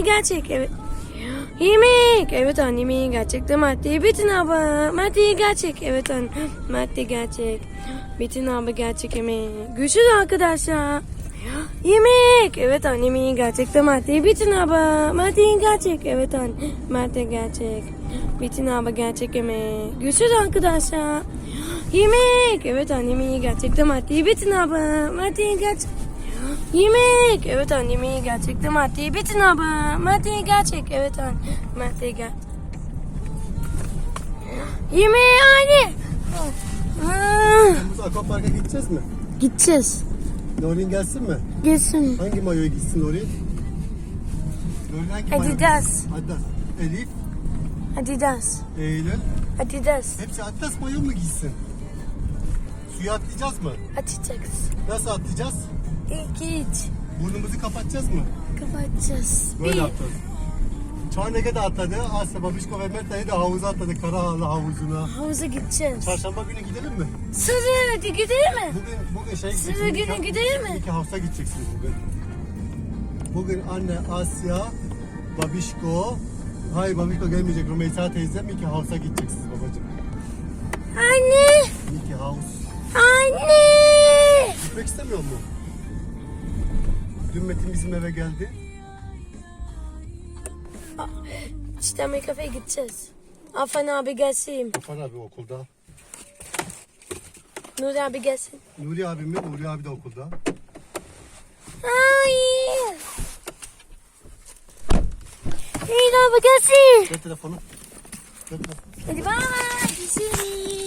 Gerçek evet. Yemek. Evet anne yemeği gerçekten madde. Bütün abla. Madde gerçek. Evet anne. Madde gerçek. Bütün abla gerçek yemeği. Görüşürüz arkadaşlar. Yemek. Evet anne yemeği gerçekten madde. Bütün abla. Madde gerçek. Evet anne. Madde gerçek. Bütün abla gerçek yemeği. Görüşürüz arkadaşlar. Yemek. Evet anne yemeği gerçekten madde. Bütün abla. Madde gerçek. Yemek. Evet anne yemeği gerçekten madde. Bütün abla. Madde gerçek. Evet anne. Madde ger. Yemeği anne. Biz akvaparka gideceğiz mi? Gideceğiz. Norin gelsin mi? Gelsin. Hangi mayoya gitsin Norin? Norin hangi mayo? Adidas. Adidas. Elif, Adidas. Eylül. Adidas. Hepsi Adidas mayo mu giysin? Suya atlayacağız mı? Açacağız. Nasıl atlayacağız? İki iç. Burnumuzu kapatacağız mı? Kapatacağız. Böyle Bir. yapacağız. Çarnege de atladı. Asya, Babişko ve Mert Ali de havuza atladı. Karahanlı havuzuna. Havuza gideceğiz. Çarşamba günü gidelim mi? Sıra hadi gidelim mi? Bugün bugün şey gideceksiniz. günü İki- gidelim mi? İki hafta gideceksiniz bugün. Bugün anne Asya, Babişko, hayır Babişko gelmeyecek. Rümeysa teyzem iki havza gideceksiniz babacığım. Anne. İki havuz. Anne. Gitmek istemiyor mu? Dün Metin bizim eve geldi. İşte kafeye gideceğiz. Afan abi gelsin. Afan abi okulda. Nuri abi gelsin. Nuri abi mi? Nuri abi de okulda. Hayır. Nuri abi gelsin. Ver telefonu. Ver telefonu. Hadi bay. Görüşürüz.